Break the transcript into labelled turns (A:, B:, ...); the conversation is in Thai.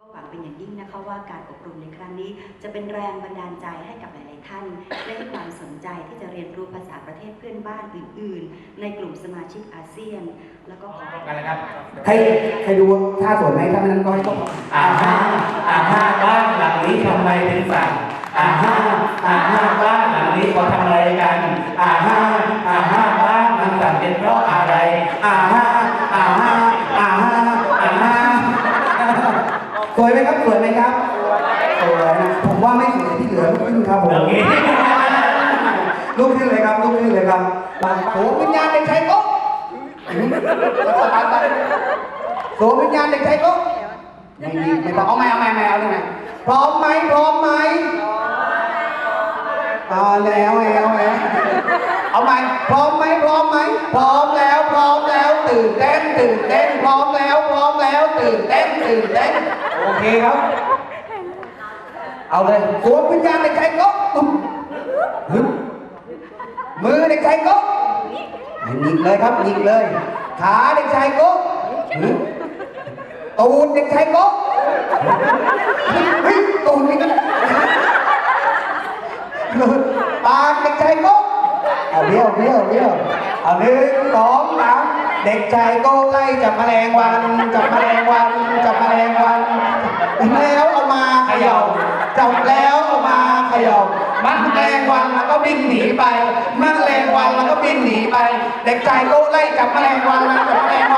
A: ก็หวังเป็นอย่างยิ่งนะคะว่าการอบรมในครั้งนี้ จะเป็นแรงบันดาลใจให้กับหลาย ๆ ท่านได้ให้ความสนใจที่จะเรียนรู้ภาษาประเทศเพื่อนบ้านอื่น ๆ ในกลุ่มสมาชิกอาเซียน แล้วก็ขอ
B: กันเลยครับ
C: ใครใครดูท่าสวยไหมถ้าไม่นั้นก็ให้ก็
B: อ่าห้าอ่าห้าบ้านหลังนี้ทำไมเป็นสั่งอ่าห้าอ่าห้าบ้านหลังนี้เขาทำอะไรกันอ่าห้าอ่าห้าบ้านมันสั่งเป็นเพราะอะไรอ่าห้าอ่าห้าอ่าห้าอ่าห้า
C: สวยไหมครับสวยไหมครับสวยนะผมว่าไม่สวยที่เหลือลุกขึ้นครับผม
B: โอเค
C: ลุกขึ้นเลยครับลุกขึ้นเลยครับโสมวิญญาณเด็กชายกุ๊กโสมวิญญาณเด็กชายกุ๊กไม่ดีไม่ต้องเอาไม่เอาไม่ไม่เอาเลยไงพร้อมไหมพร้อมไหมเอาแล้วแล้วแล้วเอาไหมพร้อมไหมพร้อมไหมพร้อมแล้วพร้อมแล้วตื่นเต้นตื่นเต้นพร้อมแล้วพร้อมแล้วตื่นเต้นตื่นเต้นโอ เคครับ เอาเลยสวมวิญญาณเด็กชายกุ๊กฮึบมือเด็กชายกุ๊กหยิกเลยครับหยิกเลย ขาเด็กชายกุ๊กตูดเด็กชายกุ๊กฮ้ยตูดนี่กันปากเด็กชายกุ๊กเอาเบี้ยวเบี้ยวเบี้ยวเอาหนึ่งสองสามเด็กชายก้ไล่จับแมลงวันจับแมลงวันจับแมลงวันแล้วเอามาเขย่าจับแล้วเอามาเขย่ามัดแรงวันแล้วก็บินหนีไปมัดแรงวันแล้วก็บินหนีไป เด็กชายโก้ไล่จับแมลงวันมาจับแมลงวัน